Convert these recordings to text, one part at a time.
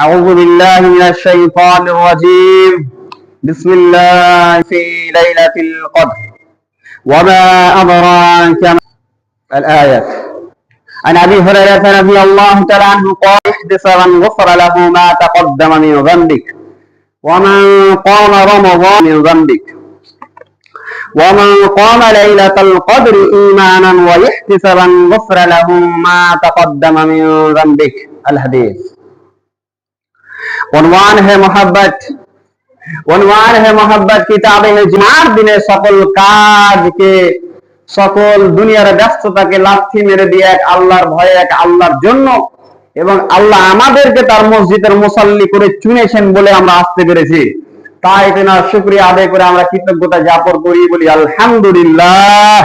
أعوذ بالله من الشيطان الرجيم. بسم الله في ليلة القدر. وما أدراك ما الآية. عن أبي هريرة رضي الله تعالى عنه قال احدث من غفر له ما تقدم من ذنبك. ومن قام رمضان من ذنبك. ومن قام ليلة القدر إيمانا واحتسابا غفر له ما تقدم من ذنبك. الحديث عنوان ہے محبت عنوان ہے محبت کتاب جمار دن সকল দুনিয়ার ব্যস্ততাকে লাথি মেরে দিয়ে এক আল্লাহর ভয়ে, এক আল্লাহর জন্য এবং আল্লাহ আমাদেরকে তার মসজিদের মুসাল্লি করে চুনেছেন বলে আমরা আসতে পেরেছি। তাই তেনার শুক্রিয়া আদায় করে আমরা কৃতজ্ঞতা যাপন করি, বলি আলহামদুলিল্লাহ।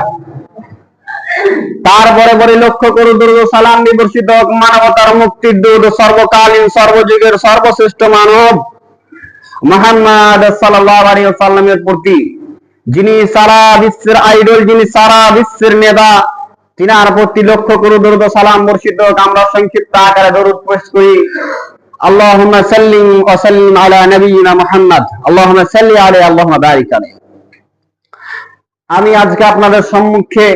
তারপরে পরে লক্ষ্য করু দুর্গ সালাম বিবর্ষিত হোক মানবতার মুক্তির দূত সর্বকালীন সর্বযুগের সর্বশ্রেষ্ঠ মানব মোহাম্মদ সাল্লাল্লাহু আলাইহি ওয়াসাল্লামের প্রতি যিনি সারা বিশ্বের আইডল যিনি সারা বিশ্বের নেতা তিনার প্রতি লক্ষ্য করু দুর্গ সালাম বর্ষিত হোক আমরা সংক্ষিপ্ত আকারে দরুদ পেশ করি اللهم صل وسلم على نبينا محمد اللهم صل عليه اللهم بارك عليه আমি আজকে আপনাদের সম্মুখে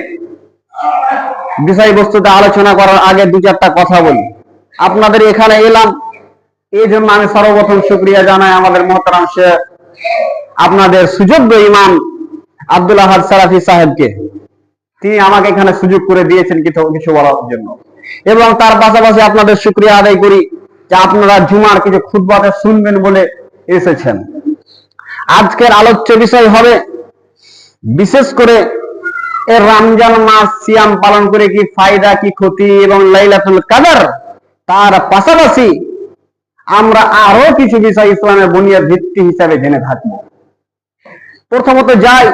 বিষয়বস্তুতে আলোচনা করার আগে দু চারটা কথা বলি। আপনাদের এখানে এলাম। এই জন্য আমি সর্বপ্রথম শুক্রিয়া জানাই আমাদের মহতারাম শেখ, আপনাদের সুযোগ্য ইমাম আব্দুল আহাদ সারাফি সাহেবকে। তিনি আমাকে এখানে সুযোগ করে দিয়েছেন কিছু কিছু বলার জন্য। এবং তার পাশাপাশি আপনাদের শুক্রিয়া আদায় করি যে আপনারা জুমার কিছু খুদবাতে শুনবেন বলে এসেছেন। আজকের আলোচ্য বিষয় হবে, বিশেষ করে এর রমজান মাস সিয়াম পালন করে কি ফায়দা, কি ক্ষতি এবং লাইলাতুল কাদার? তার পাশাপাশি আমরা আরও কিছু বিষয় ইসলামের বুনিয়াদ ভিত্তি হিসাবে জেনে থাকব। প্রথমত যাই,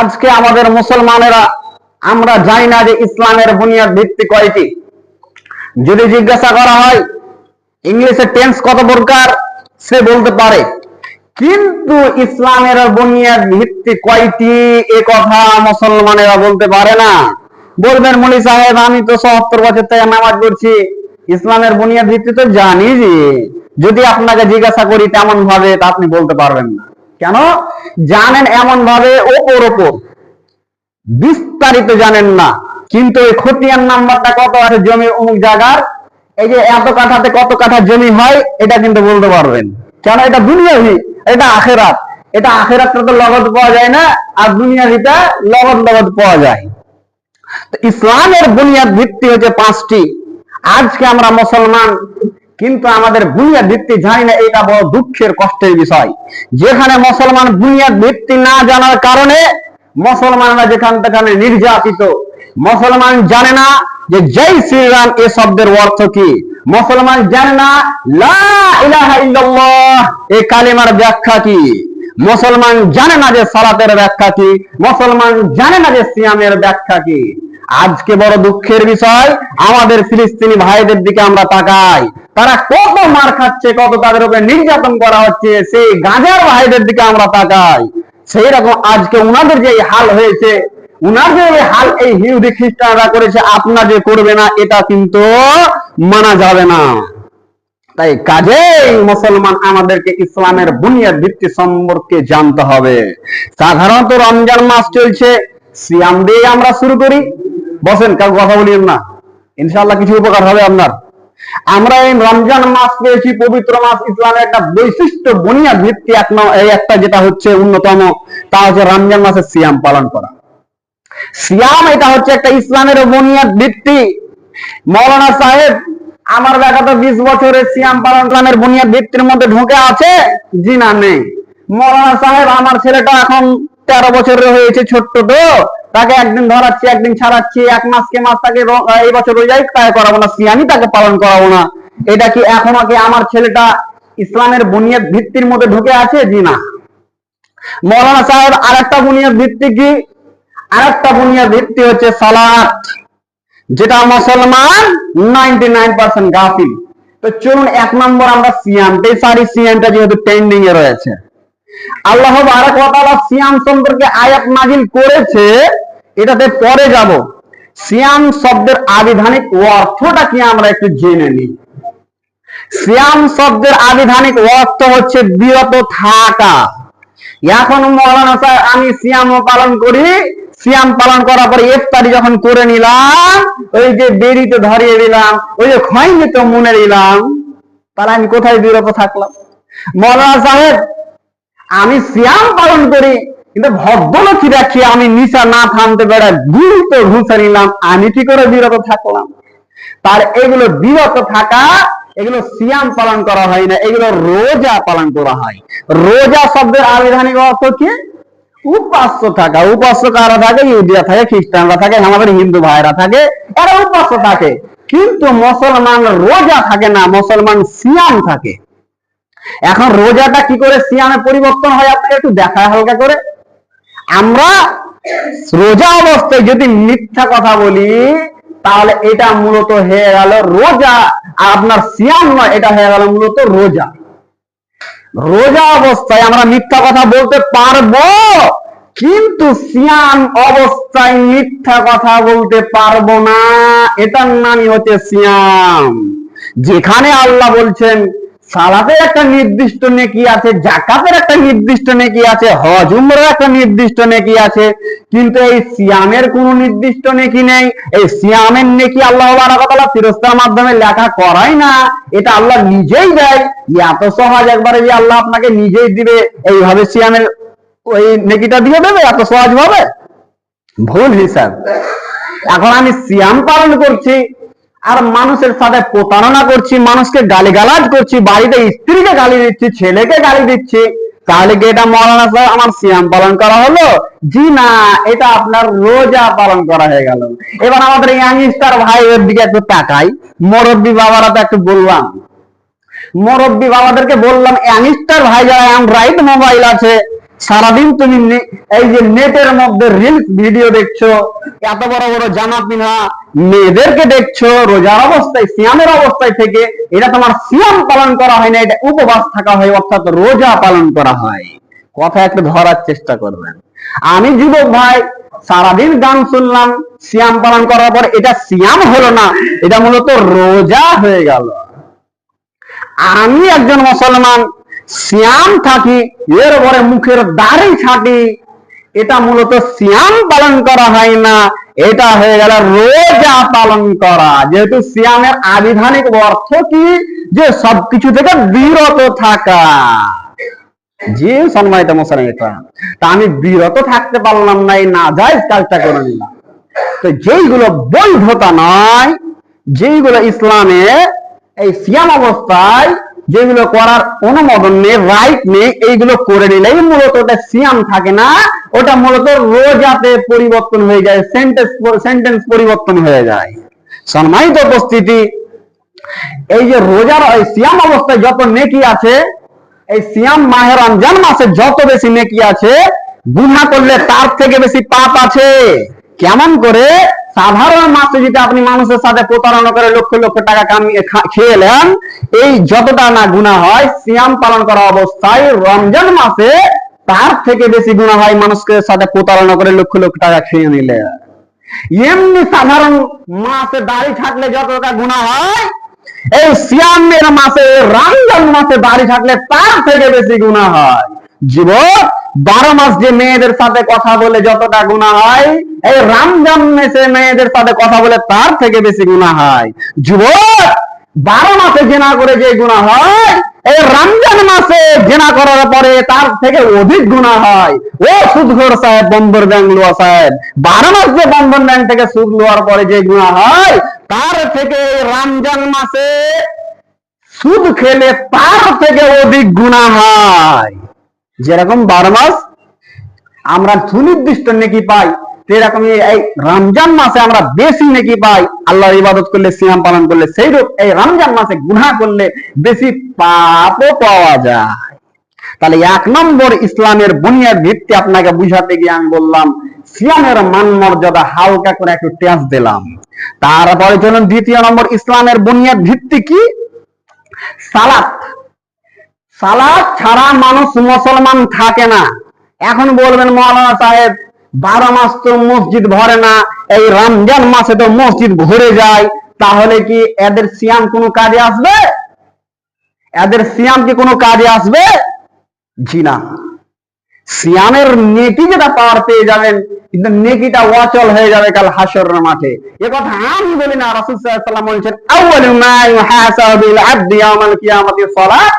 আজকে আমাদের মুসলমানেরা, আমরা জানি না যে ইসলামের বুনিয়াদ ভিত্তি কয়টি। যদি জিজ্ঞাসা করা হয়, ইংলিশে টেন্স কত প্রকার, সে বলতে পারে কিন্তু ইসলামের বুনিয়াদ ভিত্তি কয়টি? এ কথা মুসলমানেরা বলতে পারে না। বলবেন মলি সাহেব, আমি তো সত্তর বছর থেকে নামাজ পড়ছি। ইসলামের বুনিয়াদ ভিত্তি তো জানি যে, যদি আপনাকে জিজ্ঞাসা করি তেমন ভাবে তা আপনি বলতে পারবেন না। কেন? জানেন এমন ভাবে ওপর ওপর। বিস্তারিত জানেন না। কিন্তু ওই খতিয়ান নাম্বারটা কত আছে? জমি অমুক জায়গার। এই যে এত কাঠাতে কত কাঠা জমি হয়, এটা কিন্তু বলতে পারবেন। কেন? এটা দুনিয়াভি এটা আখেরাত। এটা আখেরাতটা তো লগত পাওয়া যায় না, আর দুনিয়াভিটা লগত লগত পাওয়া যায়। ইসলামের বুনিয়াদ ভিত্তি হচ্ছে পাঁচটি। আজকে আমরা মুসলমান, কিন্তু আমাদের বুনিয়াদ ভিত্তি জানি না, এটা বড় দুঃখের, কষ্টের বিষয়। যেখানে মুসলমান বুনিয়াদ ভিত্তি না জানার কারণে মুসলমানরা যেখান থেকে নির্যাতিত। মুসলমান জানে না যে জয় শ্রীরাম এ শব্দের অর্থ কি? মুসলমান জানে না এই কালিমার ব্যাখ্যা কি? মুসলমান জানে না যে সালাতের ব্যাখ্যা কি? মুসলমান জানে না যে সিয়ামের ব্যাখ্যা কি? আজকে বড় দুঃখের বিষয়, আমাদের ফিলিস্তিনি ভাইদের দিকে আমরা তাকাই। তারা কত মার খাচ্ছে, কত তাদের উপরে নির্যাতন করা হচ্ছে, সেই গাঁজার ভাইদের দিকে আমরা তাকাই। সেই রকম আজকে উনাদের যে হাল হয়েছে উনাদের এই হাল এই হিউদি খ্রিস্টানরা করেছে, আপনার যে করবে না, এটা কিন্তু মানা যাবে না। তাই কাজেই মুসলমান আমাদেরকে ইসলামের বুনিয়াদ ভিত্তি সম্পর্কে জানতে হবে। সাধারণত রমজান মাস চলছে, সিয়াম দিয়ে আমরা শুরু করি। বসেন কাউ কথা বলিয়েন না। ইনশাআল্লাহ কিছু উপকার হবে আপনার। আমরা এই রমজান মাস পেয়েছি, পবিত্র মাস, ইসলামের একটা বৈশিষ্ট্য বুনিয়াদ ভিত্তি এক এই একটা যেটা হচ্ছে অন্যতম, তা হচ্ছে রমজান মাসে সিয়াম পালন করা। সিয়াম, এটা হচ্ছে একটা ইসলামের বুনিয়াদ ভিত্তি। মৌলানা সাহেব আমার দেখা তো বিশ বছরের সিয়াম পালন ইসলামের বুনিয়াদ ভিত্তির মধ্যে ঢুকে আছে? জি না নেই। মৌলানা সাহেব, আমার ছেলেটা এখন তেরো বছরের হয়েছে ছোট্ট তো। তাকে একদিন ধরাচ্ছি, একদিন ছাড়াচ্ছি, এক মাসকে মাস তাকে এই বছর রোজাই তাই করাবো না, সিয়ামই তাকে পালন করাবো না। এটা কি এখনও কি আমার ছেলেটা ইসলামের বুনিয়াদ ভিত্তির মধ্যে ঢুকে আছে? জি না মৌলানা সাহেব, আরেকটা বুনিয়াদ ভিত্তি কি? আরেকটা বুনিয়াদ ভিত্তি হচ্ছে সালাত। যেটা মুসলমান গাফিল। তো চলুন এক নম্বর আমরা সিয়ামটাই সারি সিয়ামটা যেহেতু এ রয়েছে। আল্লাহ সিয়াম সম্পর্কে আয়াত নাজিল করেছে, এটাতে পরে যাব। সিয়াম শব্দের আবিধানিক অর্থটা কি আমরা একটু জেনে নিই। সিয়াম শব্দের আবিধানিক অর্থ হচ্ছে বিরত থাকা। এখন স্যার আমি সিয়াম পালন করি সিয়াম পালন করার পরে ইফতারি যখন করে নিলাম, ওই যে বেরিতে ধরিয়ে দিলাম, ওই যে খয়নি তো মনে দিলাম, তাহলে আমি কোথায় বিরত থাকলাম? মৌলানা সাহেব, আমি সিয়াম পালন করি, কিন্তু ভদ্রলক্ষ্মী দেখি আমি নিশা না থামতে পেরে গুরুত্ব ঘুষে নিলাম, আমি কি করে বিরত থাকলাম? তার এগুলো বিরত থাকা, এগুলো সিয়াম পালন করা হয় না, এগুলো রোজা পালন করা হয়। রোজা শব্দের আবিধানিক অর্থ কি? উপাস্য থাকা, উপাস্য কারা থাকে? ইহুদিয়া থাকে, খ্রিস্টানরা থাকে, আমাদের হিন্দু ভাইরা থাকে, এরা উপাস্য থাকে। কিন্তু মুসলমান রোজা থাকে না, মুসলমান সিয়াম থাকে। এখন রোজাটা কি করে সিয়ামে পরিবর্তন হয়? আপনাকে একটু দেখায় হালকা করে। আমরা রোজা অবস্থায় যদি মিথ্যা কথা বলি, তাহলে এটা মূলত হয়ে গেল রোজা। আর আপনার সিয়াম নয়, এটা হয়ে গেল মূলত রোজা। রোজা অবস্থায় আমরা মিথ্যা কথা বলতে পারব, কিন্তু সিয়াম অবস্থায় মিথ্যা কথা বলতে পারব না। এটার নামই হচ্ছে সিয়াম। যেখানে আল্লাহ বলছেন সালাতের একটা নির্দিষ্ট নেকি আছে জাকাতের একটা নির্দিষ্ট নেকি আছে, হজ, উমরের একটা নির্দিষ্ট নেকি আছে, কিন্তু এই সিয়ামের কোনো নির্দিষ্ট নেকি নেই। এই সিয়ামের নেকি আল্লাহ বারাকাতালা ফিরস্তার মাধ্যমে লেখা করাই না, এটা আল্লাহ নিজেই দেয়। এত সহজ একবারে যে আল্লাহ আপনাকে নিজেই দিবে, এইভাবে সিয়ামের ওই নেকিটা দিয়ে দেবে, এত সহজ ভাবে? ভুল হিসাব। এখন আমি সিয়াম পালন করছি আর মানুষের সাথে প্রতারণা করছি, মানুষকে গালিগালাজ করছি, বাড়িতে স্ত্রীকে গালি দিচ্ছি, ছেলেকে গালি দিচ্ছি। তাহলে কি এটা মরানা সাহেব আমার সিয়াম পালন করা হলো? জি না, এটা আপনার রোজা পালন করা হয়ে গেল। এবার আমাদের ইয়াংস্টার ভাইয়ের দিকে একটু তাকাই। মুরব্বী বাবারা তো একটু বললাম। মুরব্বী বাবাদেরকে বললাম, ইয়াংস্টার ভাই যারা রাইট মোবাইল আছে। সারাদিন তুমি এই যে নেটের মধ্যে রিলস ভিডিও দেখছ, এত বড় বড় জামা পিনা মেয়েদেরকে দেখছ, রোজার অবস্থায়, সিয়ামের অবস্থায় থেকে, এটা তোমার সিয়াম পালন করা হয় না, এটা উপবাস থাকা হয়, অর্থাৎ রোজা পালন করা হয়। কথা একটু ধরার চেষ্টা করবেন। আমি যুবক ভাই, সারাদিন গান শুনলাম, সিয়াম পালন করার পর এটা সিয়াম হলো না, এটা মূলত রোজা হয়ে গেল। আমি একজন মুসলমান সিয়াম থাকি এর পরে মুখের দাড়ি ছাটি এটা মূলত সিয়াম পালন করা হয় না, এটা হয়ে গেল রোজা পালন করা। যেহেতু সিয়ামের আবিধানিক অর্থ কি? যে সবকিছু থেকে বিরত থাকা। জি, সম্মানিত মুসলমান তা আমি বিরত থাকতে পারলাম না, এই না যায় কাজটা করে নিলাম। তো যেইগুলো বৈধতা নয়, যেইগুলো ইসলামে এই সিয়াম অবস্থায় যেগুলো করার অনুমোদন নেই রাইট নেই, এইগুলো করে নিলেই মূলত ওটা সিয়াম থাকে না, ওটা মূলত রোজাতে পরিবর্তন হয়ে যায় সেন্টেন্স সেন্টেন্স পরিবর্তন হয়ে যায়। সম্মানিত উপস্থিতি, এই যে রোজার সিয়াম অবস্থায় যত নেকি আছে, এই সিয়াম মাহে রমজান মাসে যত বেশি নেকি আছে, গুনাহ করলে তার থেকে বেশি পাপ আছে। কেমন করে? সাধারণ মাসে যদি আপনি মানুষের সাথে প্রতারণা করে লক্ষ লক্ষ টাকা কামিয়ে খেয়ে নেন, এই যতটা না গুনাহ হয়, সিয়াম পালন করা অবস্থায় রমজান মাসে তার থেকে বেশি গুনাহ হয় মানুষকে সাথে প্রতারণা করে লক্ষ লক্ষ টাকা খেয়ে নিলে। এমনি সাধারণ মাসে দাড়ি থাকলে যত টাকা গুণা হয়, এই সিয়ামের মাসে, রমজান মাসে দাড়ি থাকলে তার থেকে বেশি গুণা হয়। যুবক বারো মাস যে মেয়েদের সাথে কথা বলে যতটা গুণা হয় এই রমজান মেসে মেয়েদের সাথে কথা বলে তার থেকে বেশি গুণা হয়। যুবক, বারো মাসে জেনা করে যে গুণা হয়, এই রমজান মাসে জেনা করার পরে তার থেকে অধিক গুণা হয়। ও সুদঘর সাহেব, বন্দর ব্যাংক লোয়া সাহেব, বারো মাস যে বন্ধন ব্যাংক থেকে সুদ লোয়ার পরে যে গুণা হয়, তার থেকে রমজান মাসে সুদ খেলে তার থেকে অধিক গুণা হয়। যেরকম বারো মাস, আমরা সুনির্দিষ্ট নেকি পাই। সেরকম এই রমজান মাসে আমরা বেশি নেকি পাই, আল্লাহর ইবাদত করলে, সিয়াম পালন করলে এই রমজান মাসে করলে বেশি পাপও পাওয়া যায়। তাহলে এক নম্বর ইসলামের বুনিয়াদ ভিত্তি আপনাকে বুঝাতে গিয়ে আমি বললাম, সিয়ামের মান মর্যাদা হালকা করে একটু দিলাম। তারপরে চলুন দ্বিতীয় নম্বর ইসলামের বুনিয়াদ ভিত্তি কি? সালাত সালাদ ছাড়া মানুষ মুসলমান থাকে না। এখন বলবেন মৌলানা সাহেব বারো মাস তো মসজিদ ভরে না, এই রমজান মাসে তো মসজিদ ভরে যায়, তাহলে কি এদের সিয়াম কোনো কাজে আসবে? এদের সিয়াম কি কোনো কাজে আসবে? জি না। সিয়ামের নেকি যেটা পাওয়ার পেয়ে যাবেন, কিন্তু নেকিটা অচল হয়ে যাবে কাল হাসরের মাঠে। এ কথা আমি বলি না, রাসূল সাল্লাল্লাহু বলেছেন, আউয়ালু মা ইউহাসাবুল আবদি ইয়াউমাল কিয়ামাতি সালাত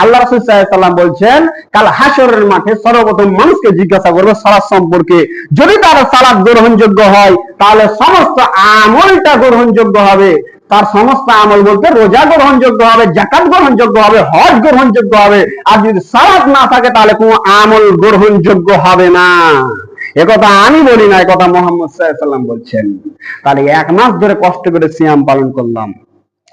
আল্লাহ রাসূল সাল্লাল্লাহু বলছেন, কাল হাসরের মাঠে সর্বপ্রথম মানুষকে জিজ্ঞাসা করবে সালাত সম্পর্কে। যদি তার সালাত গ্রহণযোগ্য হয়, তাহলে সমস্ত আমলটা গ্রহণযোগ্য হবে। তার সমস্ত আমল বলতে রোজা গ্রহণযোগ্য হবে জাকাত গ্রহণযোগ্য হবে, হজ গ্রহণযোগ্য হবে। আর যদি সালাত না থাকে, তাহলে কোনো আমল গ্রহণযোগ্য হবে না। একথা আমি বলি না একথা মোহাম্মদ সাল্লাম বলছেন। তাহলে এক মাস ধরে কষ্ট করে সিয়াম পালন করলাম,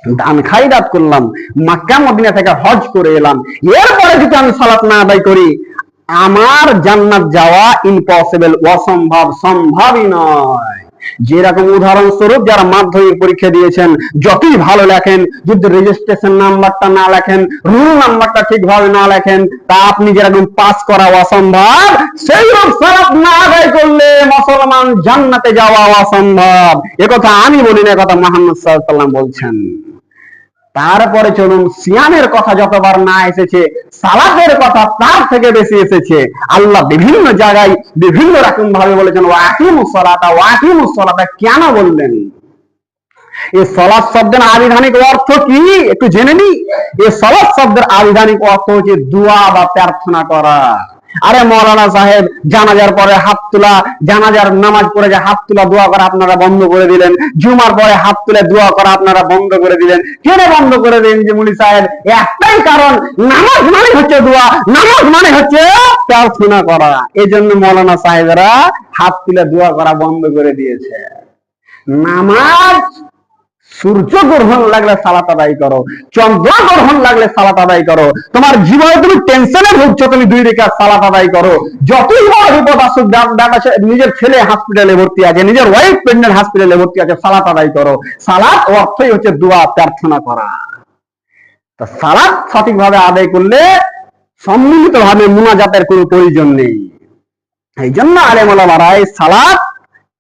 দান খাইরাত করলাম, মাক্কা মদিনা থেকে হজ করে এলাম। এরপরে যদি আমি সালাত না আদায় করি, আমার জান্নাত যাওয়া ইম্পসিবল অসম্ভব, সম্ভবই নয়। যেরকম উদাহরণস্বরূপ যারা মাধ্যমিক পরীক্ষা দিয়েছেন, যতই ভালো লেখেন, যদি রেজিস্ট্রেশন নাম্বারটা না লেখেন রুল নাম্বারটা ঠিকভাবে না লেখেন, তা আপনি যেরকম পাস করা অসম্ভব সেই রকম সারাপ না আদায় করলে মুসলমান জান্নাতে যাওয়া অসম্ভব। একথা আমি বলি না কথা মোহাম্মদ ওয়াসাল্লাম বলছেন। তারপরে চলুন সিয়ামের কথা যতবার না এসেছে, সালাতের কথা তার থেকে বেশি এসেছে। আল্লাহ বিভিন্ন জায়গায় বিভিন্ন রকম ভাবে বলেছেন ওয়াকিমুস সালাতা ওয়াকিমুস সালাতা কেন বললেন? এই সলাৎ শব্দের আবিধানিক অর্থ কি? একটু জেনে নি এই সলাৎ শব্দের আবিধানিক অর্থ হচ্ছে দোয়া বা প্রার্থনা করা। আরে মৌলানা সাহেব, জানাজার পরে হাত তোলা, জানাজার নামাজ পড়ে যে হাত তোলা দোয়া করা আপনারা বন্ধ করে দিলেন, জুমার পরে হাত তুলে দোয়া করা আপনারা বন্ধ করে দিলেন, কেন বন্ধ করে দিলেন যে মুলি সাহেব? একটাই কারণ, নামাজ মানে হচ্ছে দোয়া, নামাজ মানে হচ্ছে প্রার্থনা করা। এই জন্য মৌলানা সাহেবেরা হাত তুলে দোয়া করা বন্ধ করে দিয়েছে। নামাজ সূর্য গ্রহণ লাগলে সালাত আদায় করো চন্দ্র গ্রহণ লাগলে সালাত আদায় করো, তোমার জীবনে তুমি টেনশনে ভুগছো, তুমি দুই রেখা সালাত আদায় করো। যতই বড় বিপদ আসুক নিজের ছেলে হসপিটালে ভর্তি আছে, নিজের ওয়াইফ প্রেগনেন্ট হসপিটালে ভর্তি আছে, সালাত আদায় করো। সালাত অর্থই হচ্ছে দোয়া, প্রার্থনা করা। তা সালাত সঠিকভাবে আদায় করলে সম্মিলিত ভাবে মুনাজাতের কোনো প্রয়োজন নেই। এই জন্য আলেমারা সালাত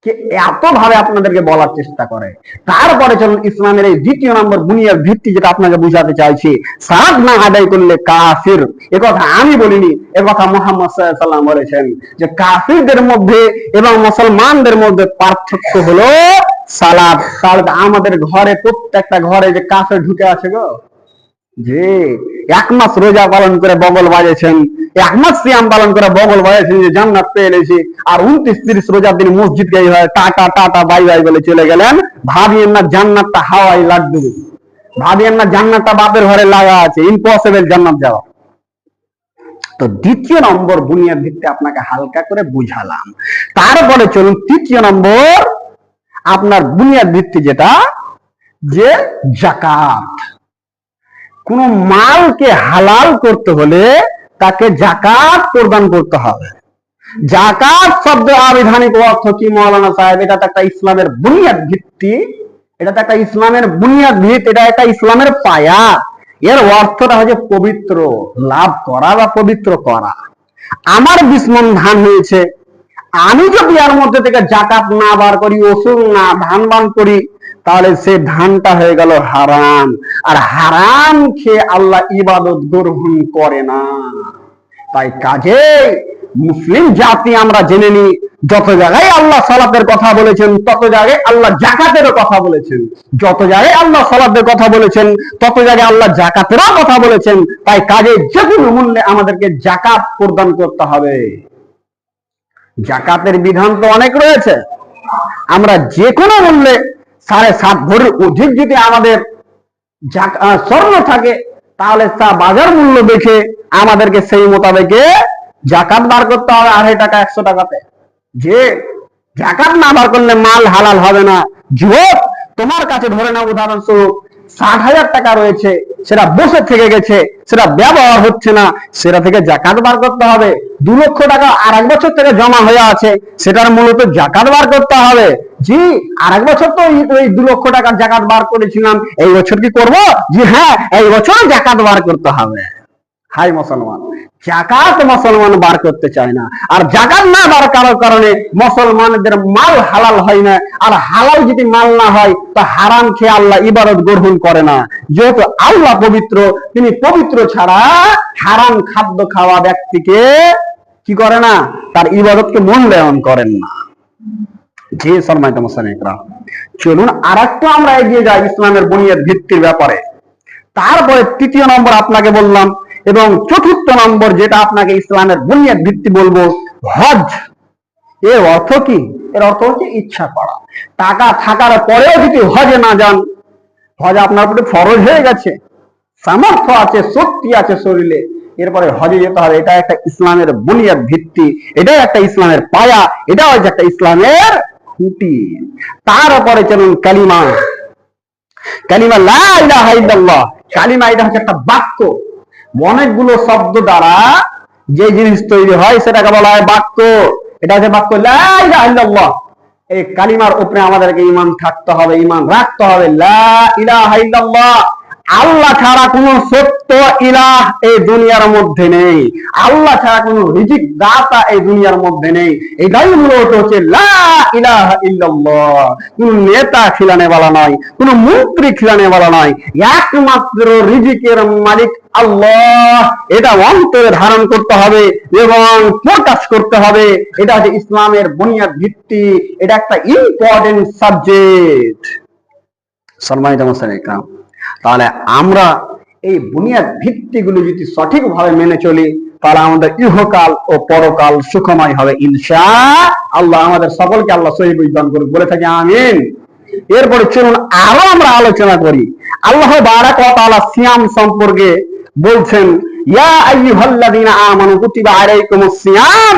কে এত ভাবে আপনাদেরকে বলার চেষ্টা করে। তারপরে চলুন ইসলামের এই দ্বিতীয় নম্বর বুনিয়ার ভিত্তি যেটা আপনাকে বুঝাতে চাইছি সালাত না আদায় করলে কাফির। এ কথা আমি বলিনি, এ কথা মোহাম্মদ সাল্লাম বলেছেন যে কাফিরদের মধ্যে এবং মুসলমানদের মধ্যে পার্থক্য হলো সালাদ আমাদের ঘরে, প্রত্যেকটা ঘরে যে কাফের ঢুকে আছে গো। যে রোজা পালন করে বগল বাজেছেন পালন করে বগল বাজেছেন যে জান্নাত পেয়ে এলেছি আর উনত্রিশ তিরিশ রোজার দিন মসজিদ হয় টাটা টাটা বাই বাই বলে চলে গেলেন। ভাবিয়েন না জান্নাতটা হাওয়াই লাগবে। ভাবিয়েন না জান্নাতটা বাপের ঘরে লাগা আছে ইম্পসিবল জান্নাত যাওয়া। তো দ্বিতীয় নম্বর বুনিয়াদ ভিত্তি আপনাকে হালকা করে বুঝালাম। তারপরে চলুন তৃতীয় নম্বর, আপনার বুনিয়াদ ভিত্তি যেটা, যে জাকাত। কোন মালকে হালাল করতে হলে তাকে জাকাত প্রদান করতে হবে। জাকাত শব্দ আবিধানিক অর্থ কি মৌলানা সাহেব? এটা তো একটা ইসলামের বুনিয়াদ ভিত্তি। এটা তো একটা ইসলামের বুনিয়াদ ভিত এটা একটা ইসলামের পায়া। এর অর্থটা হচ্ছে পবিত্র লাভ করা বা পবিত্র করা। আমার বিস্মন ধান হয়েছে। আমি যদি এর মধ্যে থেকে জাকাত না বার করি, ওষুধ না ধান বান করি তাহলে সে ধানটা হয়ে গেল হারাম। আর হারাম খেয়ে আল্লাহ ইবাদত গ্রহণ করে না। তাই কাজে মুসলিম জাতি আমরা জেনে নিই, যত জায়গায় আল্লাহ সালাতের কথা বলেছেন, তত জায়গায় আল্লাহ জাকাতেরও কথা বলেছেন। যত জায়গায় আল্লাহ সালাতের কথা বলেছেন, তত জায়গায় আল্লাহ জাকাতেরও কথা বলেছেন। তাই কাজে যে কোনো মূল্যে আমাদেরকে জাকাত প্রদান করতে হবে। জাকাতের বিধান তো অনেক রয়েছে। আমরা যে কোনো মূল্যে সাড়ে সাত ভরির অধিক যদি আমাদের স্বর্ণ থাকে, তাহলে তা বাজার মূল্য দেখে আমাদেরকে সেই মোতাবেকে জাকাত বার করতে হবে আড়াই টাকা, একশো টাকাতে। যে জাকাত না বার করলে মাল হালাল হবে না। যুবক, তোমার কাছে ধরে নাও উদাহরণস্বরূপ, ষাট হাজার টাকা রয়েছে, সেটা বসে থেকে গেছে, সেটা ব্যবহার হচ্ছে না, সেটা থেকে জাকাত বার করতে হবে। দু লক্ষ টাকা আর এক বছর থেকে জমা হয়ে আছে, সেটার মূলত জাকাত বার করতে হবে। জি আর এক বছর তো এই দু লক্ষ টাকার জাকাত বার করেছিলাম, এই বছর কি করব? জি হ্যাঁ এই বছর জাকাত বার করতে হবে। হাই মুসলমান, জাকাত মুসলমান বার করতে চায় না। আর জাকাত না বার করার কারণে মুসলমানদের মাল হালাল হয় না। আর হালাল যদি মাল না হয়, তো হারাম খেয়ে আল্লাহ ইবাদত গ্রহণ করে না। যেহেতু আল্লাহ পবিত্র, তিনি পবিত্র ছাড়া হারাম খাদ্য খাওয়া ব্যক্তিকে কি করে না? তার ইবাদতকে মূল্যায়ন করেন না। জি সম্মানিত মুসলিমরা চলুন আর আমরা এগিয়ে যাই ইসলামের বুনিয়াদ ভিত্তির ব্যাপারে। তারপরে তৃতীয় নম্বর আপনাকে বললাম এবং চতুর্থ নম্বর যেটা আপনাকে ইসলামের বুনিয়াদ ভিত্তি বলব, হজ। এর অর্থ কি? এর অর্থ হচ্ছে ইচ্ছা করা। টাকা থাকার পরেও যদি হজে না যান, হজ আপনার প্রতি ফরজ হয়ে গেছে। সামর্থ্য আছে, শক্তি আছে শরীরে। এরপরে হজে যেতে হবে এটা একটা ইসলামের বুনিয়াদ ভিত্তি, এটাই একটা ইসলামের পায়া, এটাও একটা ইসলামের খুঁটি। তার উপরে চলুন কালিমা। কালিমা লা কালিমা এটা হচ্ছে একটা বাক্য। অনেকগুলো শব্দ দ্বারা যে জিনিস তৈরি হয় সেটাকে বলা হয় বাক্য। এটা হচ্ছে বাক্য লা ইলাহা এই কালিমার উপরে আমাদেরকে ইমান থাকতে হবে ইমান রাখতে হবে। লা ইলাহা ইল্লাল্লাহ। আল্লাহ ছাড়া কোন সত্য ইলাহ এই দুনিয়ার মধ্যে নেই। আল্লাহ ছাড়া কোন রিজিক দাতা এই দুনিয়ার মধ্যে নেই। এটাই মূলত হচ্ছে লা ইলাহা কোন নেতা খিলানে বলা নয়, কোন মন্ত্রী খিলানে বলা নয়। একমাত্র রিজিকের মালিক আল্লাহ। এটা অন্তরে ধারণ করতে হবে, এবং প্রকাশ করতে হবে। এটা হচ্ছে ইসলামের বুনিয়াদ ভিত্তি, এটা একটা ইম্পর্টেন্ট সাবজেক্ট সম্মানিত মুসলিম তাহলে আমরা এই বুনিয়াদ ভিত্তিগুলো যদি সঠিকভাবে মেনে চলি, তাহলে আমাদের ইহকাল ও পরকাল সুখময় হবে, ইনশা আল্লাহ। আমাদের সকলকে আল্লাহ সহি করুক। বলে থাকি, আমিন। এরপরে চলুন আরও আমরা আলোচনা করি। আল্লাহ বারাক তাআলা সিয়াম সম্পর্কে বলছেন, ইয়া আইয়ুহাল্লাযীনা আমানু কুতিবা আলাইকুমুস সিয়াম।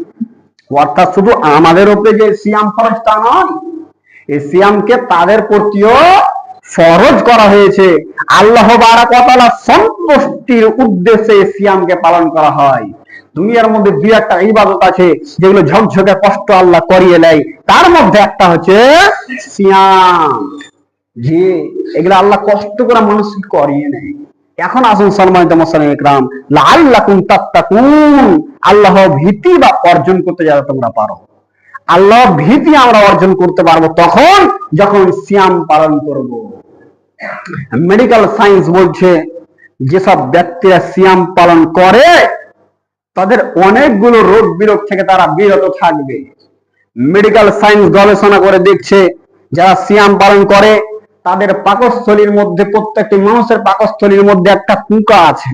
অর্থাৎ শুধু আমাদের উপরে যে সিয়াম ফরজ, তা নয়, এই সিয়ামকে তাদের প্রতিও ফরজ করা হয়েছে। আল্লাহ বারাকাতালা সন্তুষ্টির উদ্দেশ্যে সিয়ামকে পালন করা হয়। দুনিয়ার মধ্যে দুই একটা ইবাদত আছে, যেগুলো ঝকঝকে কষ্ট আল্লাহ করিয়ে নেয় তার মধ্যে একটা হচ্ছে সিয়াম। জি এগুলো আল্লাহ কষ্ট করে মানুষকে করিয়ে নেয় এখন আসুন সম্মানিত মুসলিম ইকরাম, লাআল্লাকুম তাত্তাকুন। আল্লাহ ভীতি বা অর্জন করতে যারা তোমরা পারো। আল্লাহ ভীতি আমরা অর্জন করতে পারব তখন যখন সিয়াম পালন করব। মেডিকেল সায়েন্স বলছে, যেসব ব্যক্তিরা সিয়াম পালন করে, তাদের অনেকগুলো রোগ বিরোগ থেকে তারা বিরত থাকবে। মেডিকেল সায়েন্স গবেষণা করে দেখছে, যারা সিয়াম পালন করে তাদের পাকস্থলীর মধ্যে, প্রত্যেকটি মানুষের পাকস্থলীর মধ্যে একটা কুকা আছে।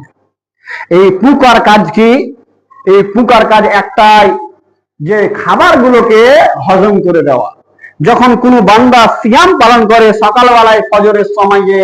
এই কুকার কাজ কি? এই কুকার কাজ একটাই, যে খাবারগুলোকে হজম করে দেওয়া। যখন কোনো বান্দা সিয়াম পালন করে, সকালবেলায় ফজরের সময় যে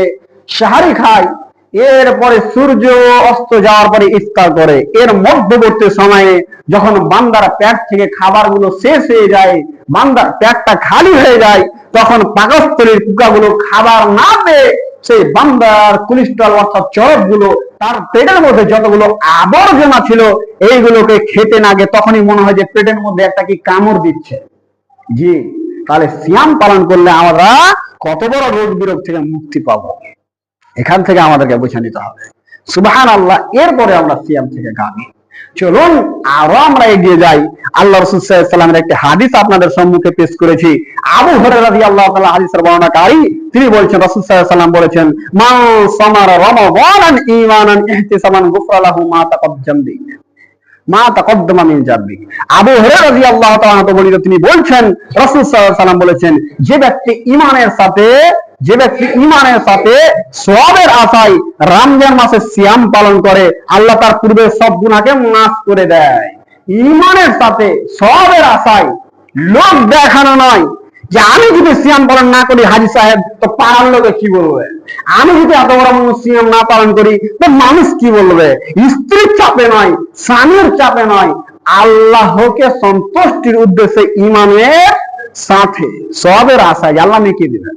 সাহারি খায় এরপরে সূর্য অস্ত যাওয়ার পরে ইফতার করে। এর মধ্যবর্তী সময়ে যখন বান্দার পেট থেকে খাবারগুলো শেষ হয়ে যায়, বান্দার পেটটা খালি হয়ে যায়, তখন পাকস্থলীর পোকাগুলো খাবার না পেয়ে সেই বান্দার কোলেস্ট্রল অর্থাৎ চরকগুলো তার পেটের মধ্যে যতগুলো আবর্জনা ছিল, এইগুলোকে খেতে না গে তখনই মনে হয় যে পেটের মধ্যে একটা কি কামড় দিচ্ছে। জি, তাহলে সিয়াম পালন করলে আমরা কত বড় রোগ বিরোগ থেকে মুক্তি পাবো। এখান থেকে আমাদেরকে বুঝে নিতে হবে। সুবাহান আল্লাহ এরপরে আমরা সিয়াম থেকে গাবি। চলুন, আরও আমরা এগিয়ে যাই। আল্লাহ রসুলের একটি হাদিস আপনাদের সম্মুখে পেশ করেছি। আবু হরাদি আল্লাহ হাদিসের বর্ণনাকারী, তিনি বলছেন, রাসূল সাল্লাম বলেছেন মা সামারা ঈমানান ইহতিসামান গুফরা লাহু মা মা মিন আবু তাআলা তিনি বলছেন, রাসূল বলেছেন, যে ব্যক্তি ঈমানের সাথে যে ব্যক্তি ঈমানের সাথে সওয়াবের আশায় রমজান মাসে সিয়াম পালন করে, আল্লাহ তার পূর্বের সব গুনাহকে মাফ করে দেয়। ঈমানের সাথে সওয়াবের আশায় লোক দেখানো নয় যে আমি যদি সিয়াম পালন না করি, হাজি সাহেব, তো পাড়ার লোকে কি বলবে? আমি যদি এত বড় মানুষ সিয়াম না পালন করি, তো মানুষ কি বলবে? স্ত্রীর চাপে নয়, স্বামীর চাপে নয়, আল্লাহকে সন্তুষ্টির উদ্দেশ্যে ইমানের সাথে সবের আশায় আল্লাহ মেকে দিবেন।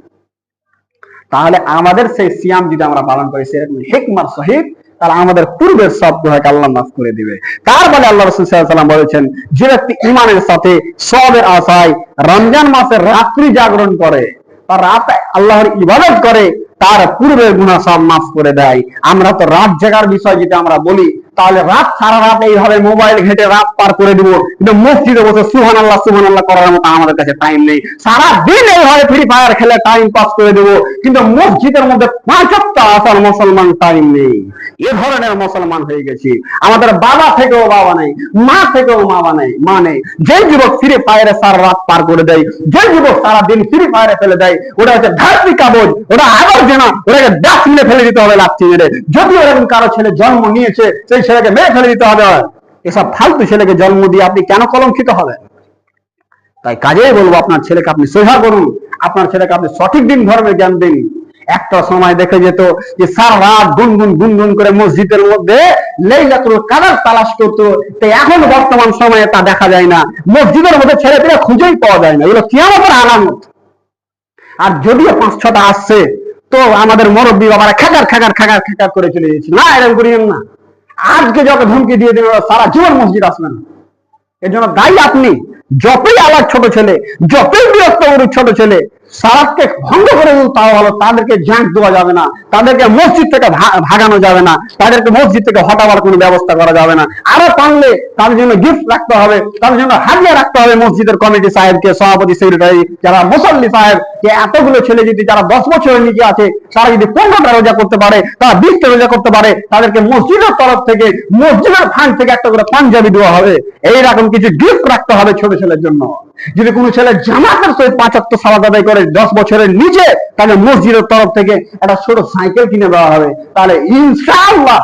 তাহলে আমাদের সেই সিয়াম যদি আমরা পালন করি, সেরকম হিকমার সহিত, তাহলে আমাদের পূর্বের সব গুহাকে আল্লাহ মাফ করে দিবে। তার বলে আল্লাহ রসুল সাল্লাম বলেছেন, যে ব্যক্তি ইমানের সাথে সবের আশায় রমজান মাসে রাত্রি জাগরণ করে, তার রাত আল্লাহর ইবাদত করে, তার পূর্বের গুণা সব মাফ করে দেয়। আমরা তো রাত জাগার বিষয় যদি আমরা বলি তাহলে রাত, সারা রাত এইভাবে মোবাইল ঘেটে রাত পার করে দিব। কিন্তু মসজিদে বসে সুহান আল্লাহ সুহান আল্লাহ করার মতো আমাদের কাছে টাইম নেই। সারা দিন এইভাবে ফ্রি ফায়ার খেলে টাইম পাস করে দেবো। কিন্তু মসজিদের মধ্যে পাঁচটা আসার মুসলমান টাইম নেই। এ ধরনের মুসলমান হয়ে গেছি। আমাদের বাবা থেকেও বাবা নেই, মা থেকেও মা নেই মা নেই। যে যুবক ফ্রি ফায়ারে সারা রাত পার করে দেয় যে যুবক সারা দিন ফ্রি ফায়ারে ফেলে দেয়, ওটা হচ্ছে ধার্মিক কাগজ, ওটা আবর্জনা, ওটাকে ডাস্টবিনে ফেলে দিতে হবে মেরে। যদি এরকম কারও ছেলে জন্ম নিয়েছে, সেই ছেলেকে মেরে ফেলে দিতে হবে। এসব ফালতু ছেলেকে জন্ম দিয়ে আপনি কেন কলঙ্কিত হবেন? তাই কাজেই বলব, আপনার ছেলেকে আপনি সোজা করুন। আপনার ছেলেকে আপনি সঠিক দিন ধর্মের জ্ঞান দিন। একটা সময় দেখে যেত যে সারা রাত গুনগুন গুনগুন করে মসজিদের মধ্যে লেইলাতুল কাদার তালাশ করতো। তো এখন বর্তমান সময়ে তা দেখা যায় না। মসজিদের মধ্যে ছেলে পেলে খুঁজেই পাওয়া যায় না। এগুলো কিয়ামতের আলামত। আর যদিও পাঁচ ছটা আসছে, তো আমাদের মুরব্বী বাবারা খাকার খাকার খাকার খাকার করে চলে যাচ্ছে না, এরকম করিয়েন না। আজকে যত ধমকি দিয়ে দেবে সারা জীবন মসজিদ আসবে না। এর জন্য দায়ী আপনি। যতই আলার ছোট ছেলে, যতই বিরক্ত ছোট ছেলে সারাতকে ভঙ্গ করে দিন তাও ভালো। তাদেরকে জাঁক দেওয়া যাবে না। তাদেরকে মসজিদ থেকে ভাগানো যাবে না। তাদেরকে মসজিদ থেকে হটাবার কোনো ব্যবস্থা করা যাবে না। আরও পারলে তাদের জন্য গিফট রাখতে হবে। তাদের জন্য হাজিয়া রাখতে হবে মসজিদের কমিটি সাহেবকে, সভাপতি সেক্রেটারি যারা মুসল্লি সাহেব, যে এতগুলো ছেলে যদি যারা দশ বছরের নিচে আছে, তারা যদি পনেরোটা রোজা করতে পারে, তারা বিশটা রোজা করতে পারে, তাদেরকে মসজিদের তরফ থেকে, মসজিদের ফান্ড থেকে একটা করে পাঞ্জাবি দেওয়া হবে। এইরকম কিছু গিফট রাখতে হবে ছোট ছেলের জন্য। যদি কোনো ছেলে জামাতের সহিত পাঁচাত্ত সালাদ আদায় করে, দশ বছরের নিচে, তাহলে মসজিদের তরফ থেকে একটা ছোট সাইকেল কিনে দেওয়া হবে। তাহলে ইনশাআল্লাহ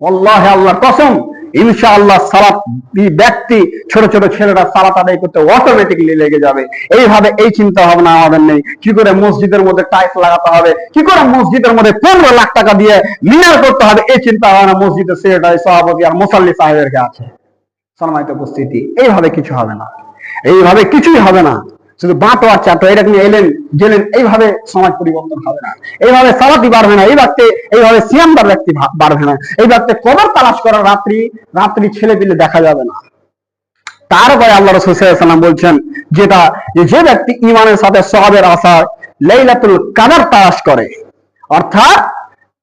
আল্লাহ আল্লাহ কসম, ইনশাআল্লাহ সালাত ব্যক্তি, ছোট ছোট ছেলেরা সালাত আদায় করতে অটোমেটিকলি লেগে যাবে। এইভাবে এই চিন্তা ভাবনা আমাদের নেই। কি করে মসজিদের মধ্যে টাইলস লাগাতে হবে? কি করে মসজিদের মধ্যে পনেরো লাখ টাকা দিয়ে মিনার করতে হবে? এই চিন্তা ভাবনা মসজিদের সেক্রেটারি সভাপতি আর মুসাল্লি সাহেবের কাছে সম্মানিত উপস্থিতি, এইভাবে কিছু হবে না। এইভাবে কিছুই হবে না। শুধু বাঁটো আর চাটো এরকম এলেন গেলেন এইভাবে সমাজ পরিবর্তন হবে না। এইভাবে সালাতি বাড়বে না, এই ব্যক্তি এইভাবে সিয়ামদার ব্যক্তি বাড়বে না। এই ব্যক্তি কবর তালাশ করার রাত্রি রাত্রি ছেলে দিলে দেখা যাবে না। তারপরে আল্লাহ রসুল সাল্লাম বলছেন যেটা যে ব্যক্তি ইমানের সাথে সবের আশা লাইলাতুল কাদার তালাশ করে, অর্থাৎ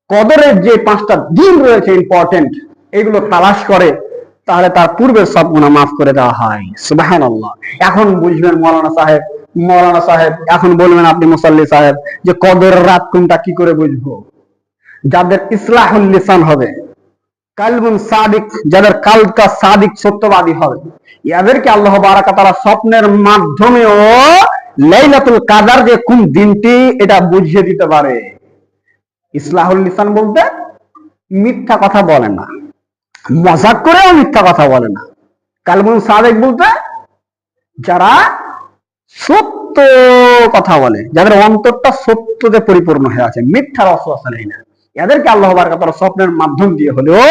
কদরের যে পাঁচটা দিন রয়েছে ইম্পর্টেন্ট এগুলো তালাশ করে তাহলে তার পূর্বের সব গুণা মাফ করে দেওয়া হয়। সুবাহান আল্লাহ এখন বুঝবেন মৌলানা সাহেব মৌলানা সাহেব, এখন বলবেন আপনি মুসাল্লি সাহেব, যে কদরের রাত কোনটা কি করে বুঝব? যাদের ইসলাহুল লিসান হবে, কালবুন সাদিক, যাদের কালকা সাদিক সত্যবাদী হবে আল্লাহ বারাকা তারা স্বপ্নের মাধ্যমেও লাইলাতুল কাদার যে কোন দিনটি এটা বুঝিয়ে দিতে পারে? ইসলাহুল লিসান বলতে মিথ্যা কথা বলে না। মজাক করেও মিথ্যা কথা বলে না। কালবুন সাদেক বলতে, যারা সত্য কথা বলে, যাদের অন্তরটা সত্যতে পরিপূর্ণ হয়ে আছে মিথ্যার অশ্বাসা নেই না। এদেরকে আল্লাহ বারকাতার স্বপ্নের মাধ্যম দিয়ে হলেও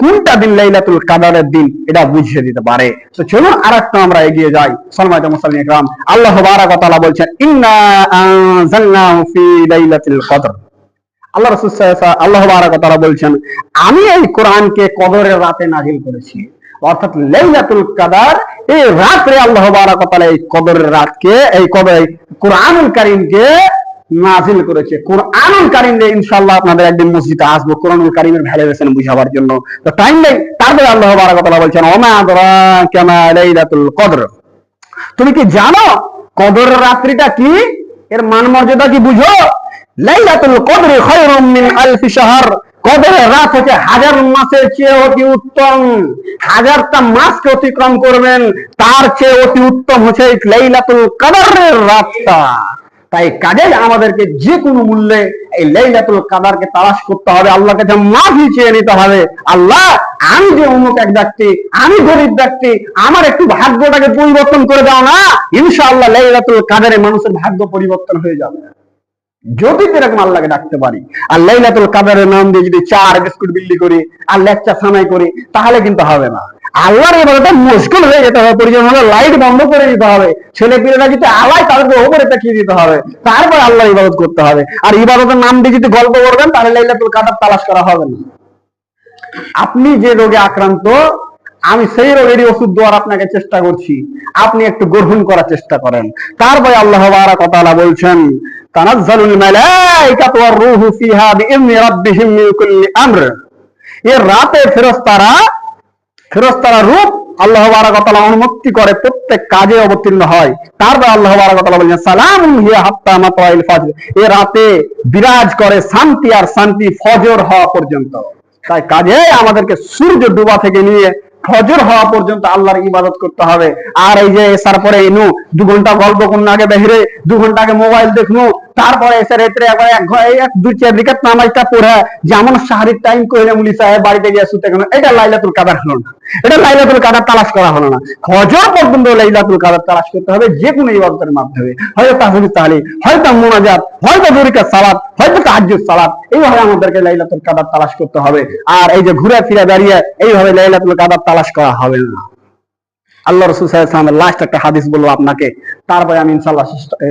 কোনটা দিন লাইলাতুল কাদারের দিন এটা বুঝিয়ে দিতে পারে। তো চলুন আর একটু আমরা এগিয়ে যাই। সলমাইত মুসলিম ইকরাম আল্লাহ বারাকাতালা বলছেন, ইন্না আনজালনাহু ফি লাইলাতুল কদর। আল্লাহ রাসূল আল্লাহ বারাকাতালা বলছেন, আমি এই কোরআনকে কদরের রাতে নাজিল করেছি। অর্থাৎ লাইলাতুল কাদার এই রাত্রে আল্লাহ বারাকাতালা এই কদরের রাতকে, এই কদর কোরআনুল কারীমকে নাজিল করেছে। কোরআনুল কারীম দিয়ে ইনশাআল্লাহ আপনাদের একদিন মসজিদে আসব, কোরআনুল কারীমের ভ্যালুয়েশন বুঝাবার জন্য। তো টাইম নেই, তারপরে আল্লাহ বারাকাতালা বলছেন, ওমা আদরাকা মা লাইলাতুল কদর তুমি কি জানো কদরের রাত্রিটা কি? এর মান মর্যাদা কি বুঝো? লাইলাতুল কদরি খায়রুম মিন শাহর। কদরের রাত হচ্ছে হাজার মাসের চেয়ে অতি উত্তম। হাজারটা মাসকে অতিক্রম করবেন, তার চেয়ে অতি উত্তম হচ্ছে লাইলাতুল কদরের রাতটা। তাই কাজে আমাদেরকে যে কোনো মূল্যে এই লাইলাতুল কাদারকে তালাশ করতে হবে, আল্লাহর কাছে মাফি চেয়ে নিতে হবে। আল্লাহ, আমি যে অমুক এক ব্যক্তি, আমি গরিব ব্যক্তি, আমার একটু ভাগ্যটাকে পরিবর্তন করে দাও না, ইনশাআল্লাহ লাইলাতুল কাদারে মানুষের ভাগ্য পরিবর্তন হয়ে যাবে। যদি এরকম আল্লাহকে ডাকতে পারি, আর লাইলাতুল কাদারের নাম দিয়ে যদি চার বিস্কুট বিল্লি করি, আর লেকচা সানাই করি, তাহলে কিন্তু হবে না। আল্লাহর ইবাদতে মুশকিল হয়ে যেতে হবে প্রয়োজন হলে লাইট বন্ধ করে দিতে হবে ছেলে পিলেরা যদি আলাই তাদেরকে ওপরে তাকিয়ে দিতে হবে, তারপর আল্লাহর ইবাদত করতে হবে। আর ইবাদতের নাম দিয়ে যদি গল্প করবেন, তাহলে লাইলাতুল কাদার তালাশ করা হবে না। আপনি যে রোগে আক্রান্ত, আমি সেই রোগেরই ওষুধ দেওয়ার আপনাকে চেষ্টা করছি। আপনি একটু গ্রহণ করার চেষ্টা করেন। তারপরে আল্লাহ তাআলা বলছেন আল্লাহ অনুমতি করে প্রত্যেক কাজে অবতীর্ণ হয়। তারপর আল্লাহ বারাক ওয়া তাআলা বলেন, সালামুন হিয়া হাত্তা ফজর। এ রাতে বিরাজ করে শান্তি আর শান্তি ফজর হওয়া পর্যন্ত। তাই কাজে আমাদেরকে সূর্য ডুবা থেকে নিয়ে ফজর হওয়া পর্যন্ত আল্লাহর ইবাদত করতে হবে। আর এই যে তারপরে পরে এনু দু ঘণ্টা গল্প করুন আগে বাহিরে, দু ঘণ্টা আগে মোবাইল দেখনু তারপরে রেত্রে একবার এক ঘ- এক দুই চার দিকে নামাজটা পড়ে, যেমন শাহরিক টাইম কইলে মুলি সাহেব বাড়িতে গিয়ে শুতে কেন? এটা লাইলাতুল কাদার হলো না। এটা লাইলাতুল কাদার তালাশ করা হলো না। ফজর পর্যন্ত লাইলাতুল কাদার তালাশ করতে হবে যে কোনো ইবাদতের মাধ্যমে। হয়তো তাহলে তাহলে হয়তো মোনাজাত, হয়তো দরিকা সালাত, হয়তো তাহাজ্জুদ সালাত, এইভাবে আমাদেরকে লাইলাতুল কাদার তালাশ করতে হবে। আর এই যে ঘুরে ফিরে দাঁড়িয়ে এইভাবে লাইলাতুল কাদার তালাশ করা হবে না। আল্লাহ রসুল সাল্লামের লাস্ট একটা হাদিস বলব আপনাকে। তারপরে আমি ইনশাল্লাহ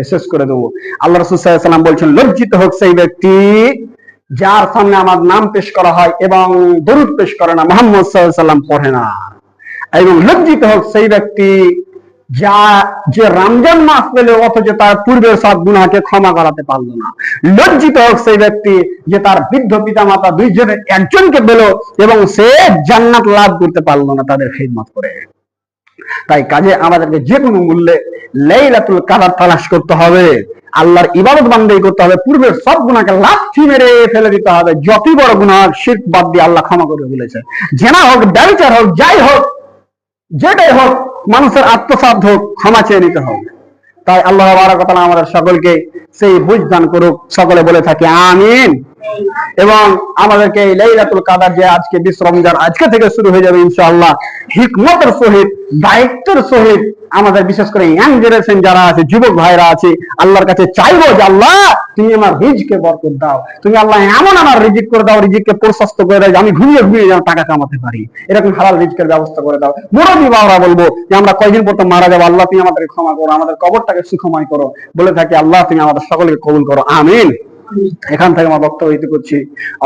শেষ- করে দেবো। আল্লাহ রসুল সাল্লাম বলছেন, লজ্জিত হোক সেই ব্যক্তি যার সামনে আমার নাম পেশ করা হয় এবং দরুদ পেশ করে না, মোহাম্মদ সাল্লাম পড়ে না। এবং লজ্জিত হোক সেই ব্যক্তি যা, যে রমজান মাস পেলে অথচ তার পূর্বের সব গুণাকে ক্ষমা করাতে পারল না। লজ্জিত হোক সেই ব্যক্তি যে তার বৃদ্ধ পিতা মাতা দুইজনের একজনকে পেল এবং সে জান্নাত লাভ করতে পারল না তাদের খিদমত করে। তাই কাজে আমাদেরকে যে কোনো মূল্যে লাইলাতুল কাদার তালাশ করতে হবে। আল্লাহর ইবাদত বান্দাই করতে হবে। পূর্বের সব গুণাকে লাথি মেরে ফেলে দিতে হবে। যতই বড় গুণা হোক, শিরক বাদ দিয়ে আল্লাহ ক্ষমা করে বলেছে জেনা হোক ব্যবচার হোক, যাই হোক, যেটাই হোক, মানুষের আত্মসাত হোক, ক্ষমা চেয়ে নিতে হবে। তাই আল্লাহ বারাকাতালা আমাদের সকলকে সেই বুঝ দান করুক। সকলে বলে থাকি, আমিন। এবং আমাদেরকে এই লাইলাতুল কাদার যে আজকে বিশ রমজান আজকে থেকে শুরু হয়ে যাবে ইনশাআল্লাহ। হিকমতের সহিত, দায়িত্বের সহিত আমাদের বিশেষ করে ইয়াং জেনারেশন যারা আছে, যুবক ভাইরা আছে, আল্লাহর কাছে চাইব যে আল্লাহ, তুমি আমার রিজকে বরকত দাও। তুমি আল্লাহ এমন আমার রিজিক করে দাও, রিজিককে প্রশস্ত করে দাও আমি ঘুমিয়ে ঘুমিয়ে যেন টাকা কামাতে পারি। এরকম হালাল রিজিকের ব্যবস্থা করে দাও। মুরব্বী বাবারা বলব যে আমরা কয়দিন পর তো মারা যাব, আল্লাহ তুমি আমাদেরকে ক্ষমা করো, আমাদের কবরটাকে সুখময় করো। বলে থাকি, আল্লাহ তুমি আমাদের সকলকে কবুল করো। আমিন। এখান থেকে আমার বক্তব্য দিতে করছি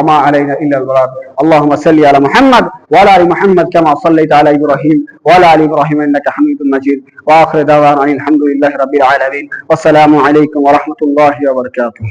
আমা আলাইনা ইল্লাল বালাগ আল্লাহুম্মা সাল্লি আলা মুহাম্মদ ওয়া আলা আলি মুহাম্মদ কামা সাল্লাইতা আলা ইব্রাহিম ওয়া আলা আলি ইব্রাহিম ইন্নাকা হামিদুম মাজিদ ওয়া আখির দাওয়ানা আনিল হামদুলিল্লাহি রাব্বিল আলামিন ওয়া আসসালামু আলাইকুম ওয়া রাহমাতুল্লাহি ওয়া বারাকাতুহু